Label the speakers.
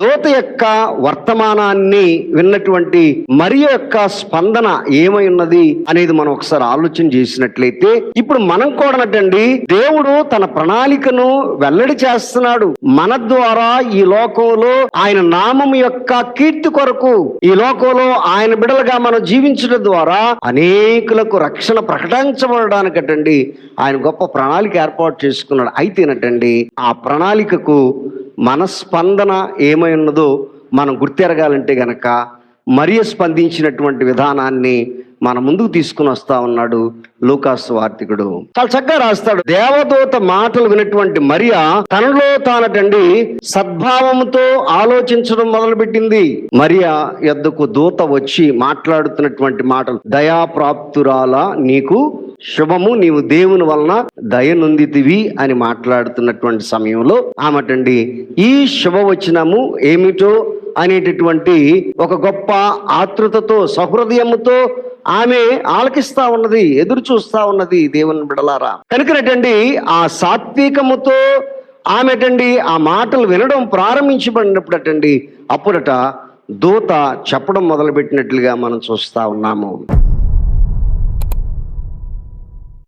Speaker 1: దూత యొక్క వర్తమానాన్ని విన్నటువంటి మరి యొక్క స్పందన ఏమై ఉన్నది అనేది మనం ఒకసారి ఆలోచన చేసినట్లయితే ఇప్పుడు మనం కూడానటండి దేవుడు తన ప్రణాళికను వెల్లడి చేస్తున్నాడు. మన ద్వారా ఈ లోకంలో ఆయన నామం యొక్క కీర్తి కొరకు ఈ లోకంలో ఆయన బిడలుగా మనం జీవించడం ద్వారా అనేకులకు రక్షణ ప్రకటించబడడానికటండి ఆయన గొప్ప ప్రణాళిక ఏర్పాటు చేసుకున్నాడు. అయితేనటండి ఆ ప్రణాళికకు మనస్పందన ఏమై ఉన్నదో మనం గుర్తెరగాలంటే గనక మరియు స్పందించినటువంటి విధానాన్ని మన ముందుకు తీసుకుని వస్తా ఉన్నాడు లూకాసు వార్తికుడు. చాలా చక్కగా రాస్తాడు. దేవదూత మాటలు వినటువంటి మరియా తనలో తానటండి సద్భావంతో ఆలోచించడం మొదలుపెట్టింది. మరియా ఎద్దకు దూత వచ్చి మాట్లాడుతున్నటువంటి మాటలు దయాప్రాప్తురాల నీకు శుభము నీవు దేవుని వలన దయనొందితివి అని మాట్లాడుతున్నటువంటి సమయంలో ఆమెటండి ఈ శుభవచనము ఏమిటో అనేటటువంటి ఒక గొప్ప ఆతృతతో సహృదయముతో ఆమె ఆలకిస్తా ఉన్నది ఎదురు చూస్తా ఉన్నది దేవుని బిడలారా. కనుకనటండి ఆ సాత్వికముతో ఆమెటండి ఆ మాటలు వినడం ప్రారంభించబడినప్పుడటండి అప్పుడట దూత చెప్పడం మొదలుపెట్టినట్లుగా మనం చూస్తా ఉన్నాము.